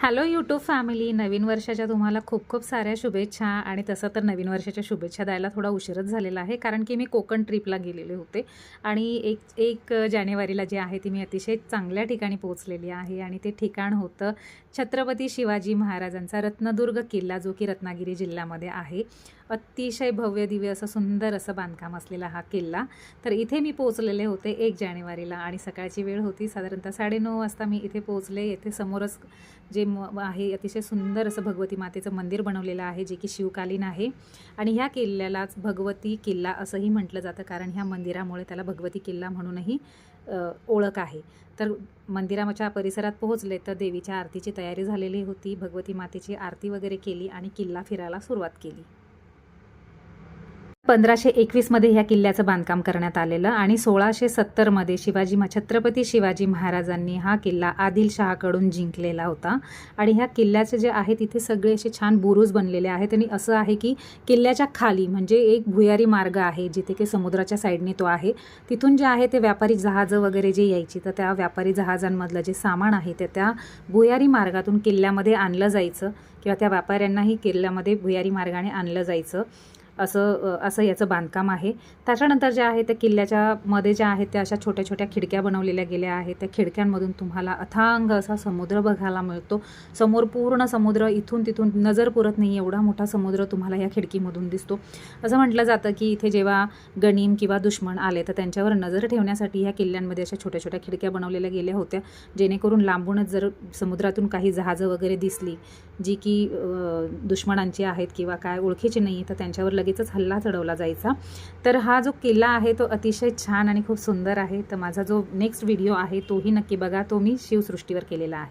Hello YouTube family नवीन वर्षाच्या तुम्हाला खूप खूप साऱ्या शुभेच्छा आणि तसं तर नवीन वर्षाच्या शुभेच्छा द्यायला थोडा उशीरच झालेला आहे कारण की मी कोकण ट्रिपला गेलेले होते. आणि एक एक जानेवारीला जे आहे ती मी अतिशय चांगल्या ठिकाणी पोहोचलेली आहे आणि ते ठिकाण होतं छत्रपती शिवाजी महाराजांचा रत्नदुर्ग किल्ला जो की रत्नागिरी जिल्ह्यामध्ये आहे. अतिशय भव्य दिव्य असं सुंदर असं बांधकाम असलेला हा किल्ला. तर इथे मी पोहोचलेले होते एक जानेवारीला आणि सकाळची वेळ होती. साधारणतः साडेनऊ वाजता मी इथे पोहोचले. येथे समोरच जे आहे अतिशय सुंदर असं भगवती मातेचं मंदिर बनवलेलं आहे जे की शिवकालीन आहे. आणि ह्या किल्ल्यालाच भगवती किल्ला असंही म्हटलं जातं कारण ह्या मंदिरामुळे त्याला भगवती किल्ला म्हणूनही ओळख आहे. तर मंदिराच्या परिसरात पोहोचले तर देवीच्या आरतीची तयारी झालेली होती भगवती मातेची आरती वगैरे केली आणि किल्ला फिरायला सुरुवात केली. पंधराशे एकवीसमध्ये ह्या किल्ल्याचं बांधकाम करण्यात आलेलं आणि सोळाशे सत्तरमध्ये शिवाजी छत्रपती शिवाजी महाराजांनी हा किल्ला आदिलशहाकडून जिंकलेला होता. आणि ह्या किल्ल्याचे जे आहे तिथे सगळे असे छान बुरुज बनलेले आहेत. आणि असं आहे की किल्ल्याच्या खाली म्हणजे एक भुयारी मार्ग आहे जिथे की समुद्राच्या साईडने तो आहे. तिथून जे आहे ते व्यापारी जहाजं वगैरे जे यायची तर त्या व्यापारी जहाजांमधलं जे सामान आहे ते त्या भुयारी मार्गातून किल्ल्यामध्ये आणलं जायचं. किंवा त्या व्यापाऱ्यांनाही किल्ल्यामध्ये भुयारी मार्गाने आणलं जायचं. असं असं याचं बांधकाम आहे. त्याच्यानंतर जे आहे त्या किल्ल्याच्या मध्ये ज्या आहेत त्या अशा छोट्या छोट्या खिडक्या बनवलेल्या गेल्या आहेत. त्या खिडक्यांमधून तुम्हाला अथांग असा समुद्र बघायला मिळतो. समोर पूर्ण समुद्र इथून तिथून नजर पुरत नाही. एवढा मोठा समुद्र तुम्हाला या खिडकीमधून दिसतो. असं म्हटलं जातं की इथे जेव्हा गणीम किंवा दुश्मन आले तर त्यांच्यावर नजर ठेवण्यासाठी ह्या किल्ल्यांमध्ये अशा छोट्या छोट्या खिडक्या बनवलेल्या गेल्या होत्या. जेणेकरून लांबूनच जर समुद्रातून काही जहाजं वगैरे दिसली जी की दुश्मनांची आहेत किंवा काय ओळखीची नाही तर त्यांच्यावर लगेचच हल्ला चढवला जायचा. तर हा जो किल्ला आहे तो अतिशय छान आणि खूप सुंदर आहे. तर माझा जो नेक्स्ट व्हिडिओ आहे तोही नक्की बघा. तो मी शिवसृष्टीवर केलेला आहे.